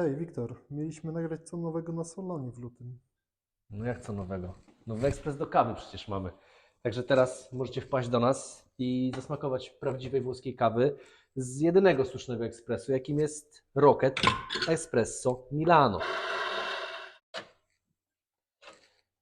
Hej, Wiktor, mieliśmy nagrać co nowego na salonie w lutym. No jak co nowego? Nowy ekspres do kawy przecież mamy. Także teraz możecie wpaść do nas i zasmakować prawdziwej włoskiej kawy z jedynego słusznego ekspresu, jakim jest Rocket Espresso Milano.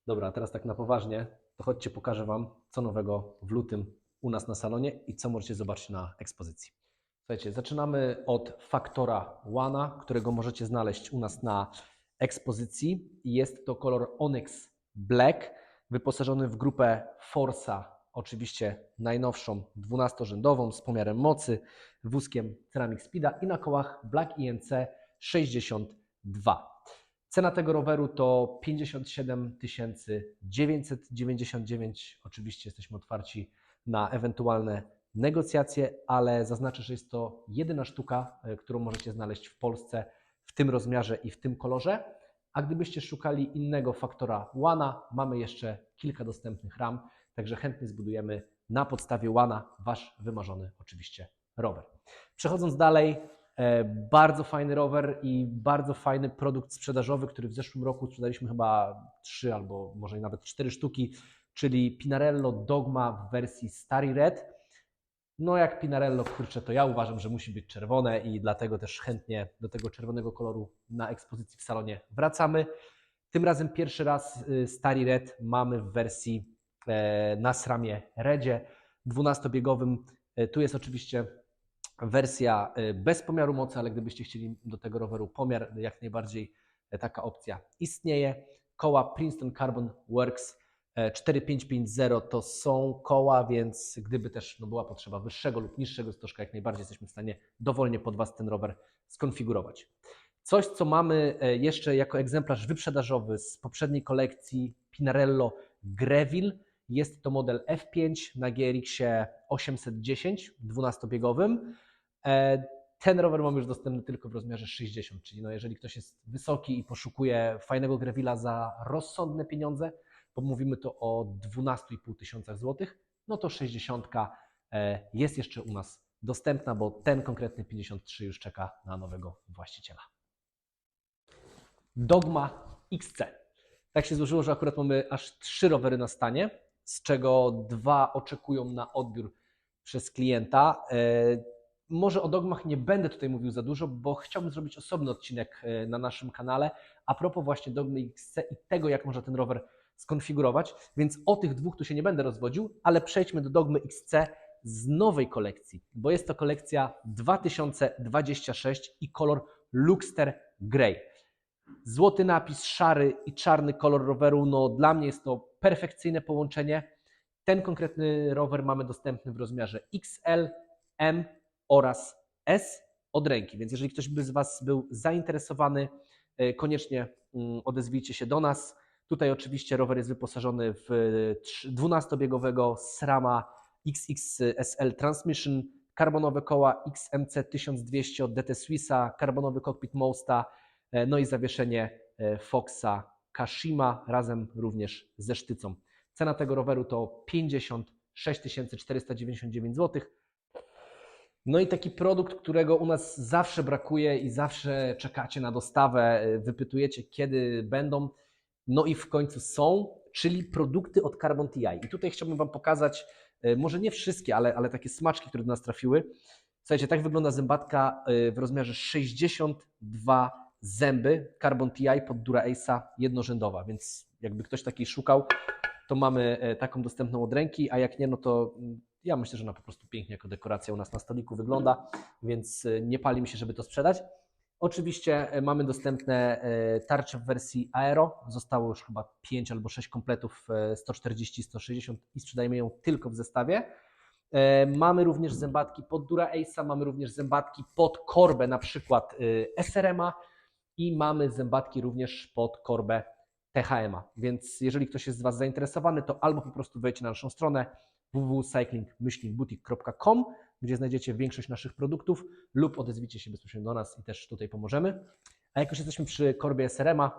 Dobra, teraz tak na poważnie, to chodźcie pokażę Wam, co nowego w lutym u nas na salonie i co możecie zobaczyć na ekspozycji. Słuchajcie, zaczynamy od faktora Wana, którego możecie znaleźć u nas na ekspozycji. Jest to kolor Onyx Black, wyposażony w grupę Forza, oczywiście najnowszą, 12-rzędową, z pomiarem mocy, wózkiem Ceramic Speeda i na kołach Black INC 62. Cena tego roweru to 57 999. Oczywiście jesteśmy otwarci na ewentualne negocjacje, ale zaznaczę, że jest to jedyna sztuka, e, którą możecie znaleźć w Polsce w tym rozmiarze i w tym kolorze. A gdybyście szukali innego faktora Łana, mamy jeszcze kilka dostępnych ram, także chętnie zbudujemy na podstawie Łana Wasz wymarzony oczywiście rower. Przechodząc dalej, e, bardzo fajny rower i bardzo fajny produkt sprzedażowy, który w zeszłym roku sprzedaliśmy chyba trzy albo może nawet cztery sztuki, czyli Pinarello Dogma w wersji Starry Red. No jak Pinarello, kurczę, to ja uważam, że musi być czerwone i dlatego też chętnie do tego czerwonego koloru na ekspozycji w salonie wracamy. Tym razem pierwszy raz y, Starry Red mamy w wersji e, na SRAMie Redzie 12-biegowym. E, Tu jest oczywiście wersja e, bez pomiaru mocy, ale gdybyście chcieli do tego roweru pomiar, jak najbardziej taka opcja istnieje. Koła Princeton Carbon Works 4550 to są koła, więc gdyby też no, była potrzeba wyższego lub niższego stożka, jak najbardziej jesteśmy w stanie dowolnie pod Was ten rower skonfigurować. Coś, co mamy e, jeszcze jako egzemplarz wyprzedażowy z poprzedniej kolekcji Pinarello Greville, jest to model F5 na GRX-ie 810 12-biegowym. E, Ten rower mamy już dostępny tylko w rozmiarze 60, czyli no jeżeli ktoś jest wysoki i poszukuje fajnego Grevilla za rozsądne pieniądze, bo mówimy to o 12,5 tysiącach złotych, no to 60 e, jest jeszcze u nas dostępna, bo ten konkretny 53 już czeka na nowego właściciela. Dogma XC. Tak się złożyło, że akurat mamy aż trzy rowery na stanie, z czego dwa oczekują na odbiór przez klienta. E, Może o dogmach nie będę tutaj mówił za dużo, bo chciałbym zrobić osobny odcinek e, na naszym kanale a propos właśnie Dogmy XC i tego, jak można ten rower skonfigurować, więc o tych dwóch tu się nie będę rozwodził, ale przejdźmy do Dogmy XC z nowej kolekcji, bo jest to kolekcja 2026 i kolor Luxter Grey. Złoty napis, szary i czarny kolor roweru, no dla mnie jest to perfekcyjne połączenie. Ten konkretny rower mamy dostępny w rozmiarze XL, M oraz S od ręki, więc jeżeli ktoś by z Was był zainteresowany, e, koniecznie mm, odezwijcie się do nas. Tutaj oczywiście rower jest wyposażony w 12-biegowego SRAMa XXSL Transmission, karbonowe koła XMC 1200 od DT Swissa, karbonowy kokpit Mosta, e, no i zawieszenie e, Foxa Kashima razem również ze sztycą. Cena tego roweru to 56 499 zł. No i taki produkt, którego u nas zawsze brakuje i zawsze czekacie na dostawę, e, wypytujecie kiedy będą, no i w końcu są, czyli produkty od Carbon TI. I tutaj chciałbym Wam pokazać, e, może nie wszystkie, ale, ale takie smaczki, które do nas trafiły. Słuchajcie, tak wygląda zębatka e, w rozmiarze 62 zęby Carbon TI pod Dura Ace'a jednorzędowa, więc jakby ktoś takiej szukał, to mamy e, taką dostępną od ręki, a jak nie, no to mm, ja myślę, że ona po prostu pięknie jako dekoracja u nas na stoliku wygląda, więc nie pali mi się, żeby to sprzedać. Oczywiście e, mamy dostępne e, tarcze w wersji Aero. Zostało już chyba 5 albo 6 kompletów e, 140 160 i sprzedajemy ją tylko w zestawie. E, Mamy również zębatki pod Dura Ace'a, mamy również zębatki pod korbę, na przykład e, SRM-a i mamy zębatki również pod korbę THM-a. Więc jeżeli ktoś jest z Was zainteresowany, to albo po prostu wejdźcie na naszą stronę www.cycling-boutique.com, gdzie znajdziecie większość naszych produktów, lub odezwijcie się bezpośrednio do nas i też tutaj pomożemy. A jak już jesteśmy przy korbie SRM-a,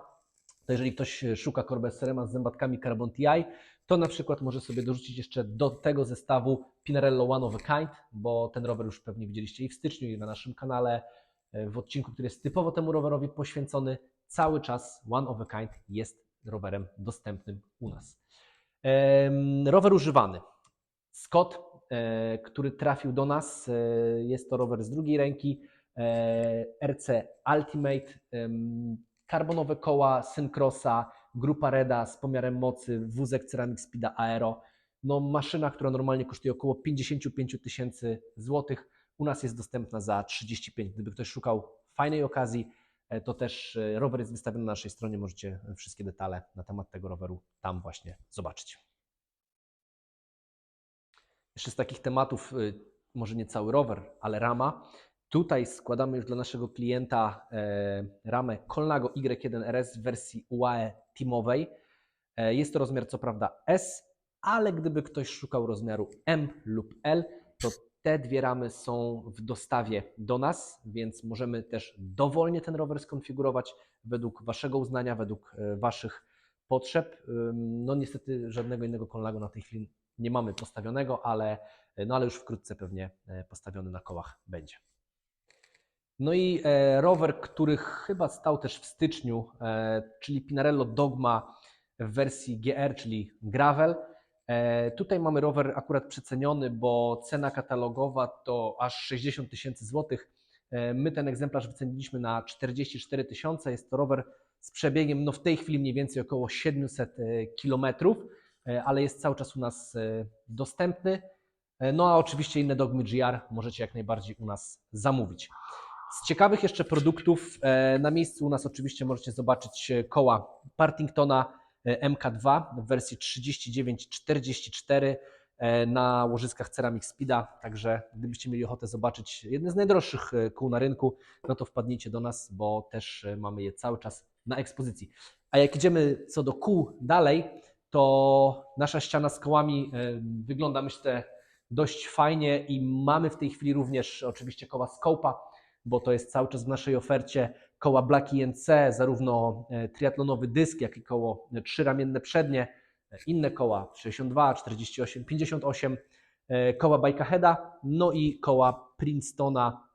to jeżeli ktoś szuka korby SRM-a z zębatkami Carbon TI, to na przykład może sobie dorzucić jeszcze do tego zestawu Pinarello One of a Kind, bo ten rower już pewnie widzieliście i w styczniu, i na naszym kanale. e, w odcinku, który jest typowo temu rowerowi poświęcony, cały czas One of a Kind jest rowerem dostępnym u nas. Rower używany. Scott, który trafił do nas, e, jest to rower z drugiej ręki, e, RC Ultimate, karbonowe koła Syncrossa, grupa Reda z pomiarem mocy, wózek Ceramic Speeda Aero. No, maszyna, która normalnie kosztuje około 55 tysięcy złotych, u nas jest dostępna za 35. Gdyby ktoś szukał fajnej okazji, e, to też e, rower jest wystawiony na naszej stronie. Możecie wszystkie detale na temat tego roweru tam właśnie zobaczyć. Jeszcze z takich tematów, y, może nie cały rower, ale rama. Tutaj składamy już dla naszego klienta e, ramę Colnago Y1RS w wersji UAE teamowej. E, Jest to rozmiar co prawda S, ale gdyby ktoś szukał rozmiaru M lub L, to te dwie ramy są w dostawie do nas, więc możemy też dowolnie ten rower skonfigurować według Waszego uznania, według e, Waszych potrzeb. No niestety żadnego innego Colnago na tej chwili nie mamy postawionego, ale, no ale już wkrótce pewnie e, postawiony na kołach będzie. No i e, rower, który chyba stał też w styczniu, e, czyli Pinarello Dogma w wersji GR, czyli Gravel. E, tutaj mamy rower akurat przeceniony, bo cena katalogowa to aż 60 tysięcy złotych. E, My ten egzemplarz wyceniliśmy na 44 tysiące. Jest to rower z przebiegiem no w tej chwili mniej więcej około 700 e, kilometrów, e, ale jest cały czas u nas e, dostępny. E, No a oczywiście inne dogmy GR możecie jak najbardziej u nas zamówić. Z ciekawych jeszcze produktów e, na miejscu u nas oczywiście możecie zobaczyć e, koła Partingtona e, MK2 w wersji 39-44 e, na łożyskach Ceramic Speeda, także gdybyście mieli ochotę zobaczyć jedne z najdroższych e, kół na rynku, no to wpadnijcie do nas, bo też e, mamy je cały czas na ekspozycji. A jak idziemy co do kół dalej, to nasza ściana z kołami e, wygląda myślę dość fajnie i mamy w tej chwili również oczywiście koła Scopa, bo to jest cały czas w naszej ofercie koła Black INC, zarówno e, triatlonowy dysk, jak i koło e, trzyramienne przednie, inne koła 62, 48, 58, e, koła Bikeaheada, no i koła Princetona,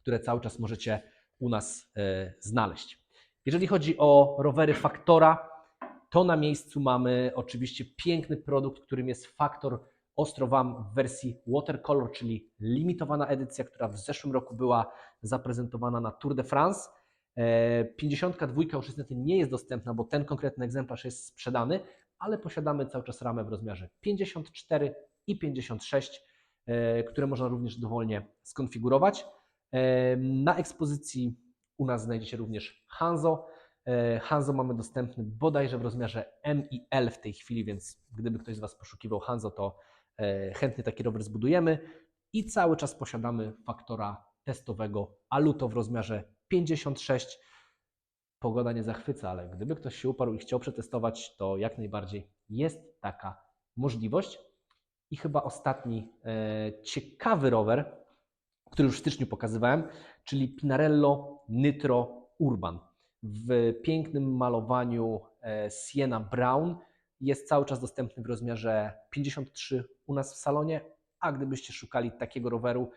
które cały czas możecie u nas znaleźć. Jeżeli chodzi o rowery Faktora, to na miejscu mamy oczywiście piękny produkt, którym jest Faktor Ostrowam w wersji watercolor, czyli limitowana edycja, która w zeszłym roku była zaprezentowana na Tour de France. E, 52 już niestety nie jest dostępna, bo ten konkretny egzemplarz jest sprzedany, ale posiadamy cały czas ramę w rozmiarze 54 i 56, e, które można również dowolnie skonfigurować. E, Na ekspozycji u nas znajdziecie również Hanzo. E, Hanzo mamy dostępny bodajże w rozmiarze M i L w tej chwili, więc gdyby ktoś z Was poszukiwał Hanzo, to e, chętnie taki rower zbudujemy. I cały czas posiadamy faktora testowego Aluto w rozmiarze 56. Pogoda nie zachwyca, ale gdyby ktoś się uparł i chciał przetestować, to jak najbardziej jest taka możliwość. I chyba ostatni e, ciekawy rower, który już w styczniu pokazywałem, czyli Pinarello Nitro Urban w pięknym malowaniu e, Sienna Brown. Jest cały czas dostępny w rozmiarze 53 u nas w salonie, a gdybyście szukali takiego roweru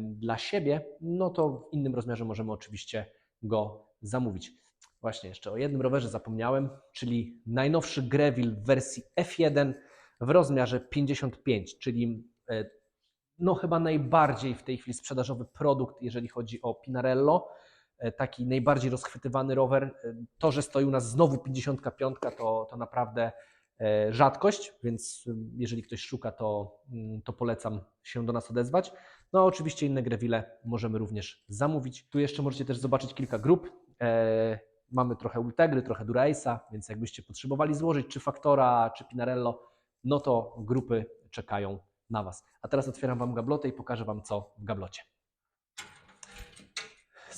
dla siebie, no to w innym rozmiarze możemy oczywiście go zamówić. Właśnie jeszcze o jednym rowerze zapomniałem, czyli najnowszy Greville w wersji F1 w rozmiarze 55, czyli e, no chyba najbardziej w tej chwili sprzedażowy produkt, jeżeli chodzi o Pinarello. E, Taki najbardziej rozchwytywany rower. E, To, że stoi u nas znowu 55, to, to naprawdę e, rzadkość, więc jeżeli ktoś szuka, to, mm, to polecam się do nas odezwać. No a oczywiście inne grewile możemy również zamówić. Tu jeszcze możecie też zobaczyć kilka grup. Mamy trochę Ultegry, trochę Durace'a, więc jakbyście potrzebowali złożyć czy Faktora, czy Pinarello, no to grupy czekają na Was. A teraz otwieram Wam gablotę i pokażę Wam, co w gablocie.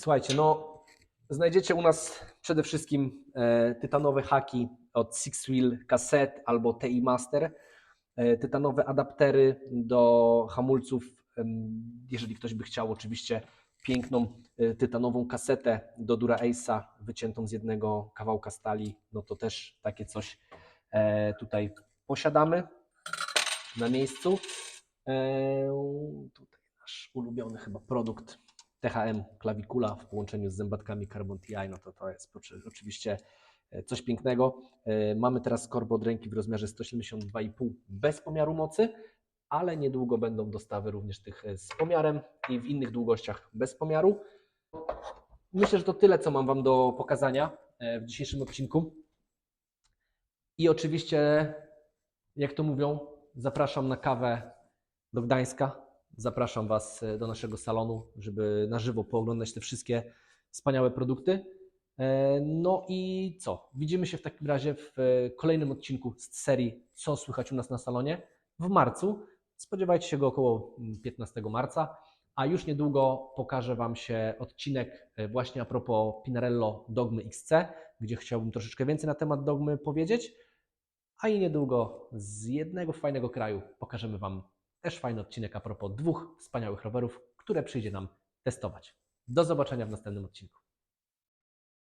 Słuchajcie, no znajdziecie u nas przede wszystkim e, tytanowe haki od Six Wheel Cassette albo TI Master, e, tytanowe adaptery do hamulców, em, jeżeli ktoś by chciał oczywiście piękną e, tytanową kasetę do Dura Ace'a wyciętą z jednego kawałka stali, no to też takie coś e, tutaj posiadamy na miejscu. E, tutaj nasz ulubiony chyba produkt THM klawikula w połączeniu z zębatkami Carbon TI, no to to jest oczy- oczywiście e, coś pięknego. E, Mamy teraz korbo od ręki w rozmiarze 172,5 bez pomiaru mocy, ale niedługo będą dostawy również tych e, z pomiarem i w innych długościach bez pomiaru. Myślę, że to tyle, co mam Wam do pokazania w dzisiejszym odcinku. I oczywiście, jak to mówią, zapraszam na kawę do Gdańska. Zapraszam Was e, do naszego salonu, żeby na żywo pooglądać te wszystkie wspaniałe produkty. E, No i co? Widzimy się w takim razie w e, kolejnym odcinku z serii Co słychać u nas na salonie w marcu. Spodziewajcie się go około mm, 15 marca, a już niedługo pokażę Wam się odcinek właśnie a propos Pinarello Dogmy XC, gdzie chciałbym troszeczkę więcej na temat Dogmy powiedzieć. A i niedługo z jednego fajnego kraju pokażemy Wam też fajny odcinek a propos dwóch wspaniałych rowerów, które przyjdzie nam testować. Do zobaczenia w następnym odcinku.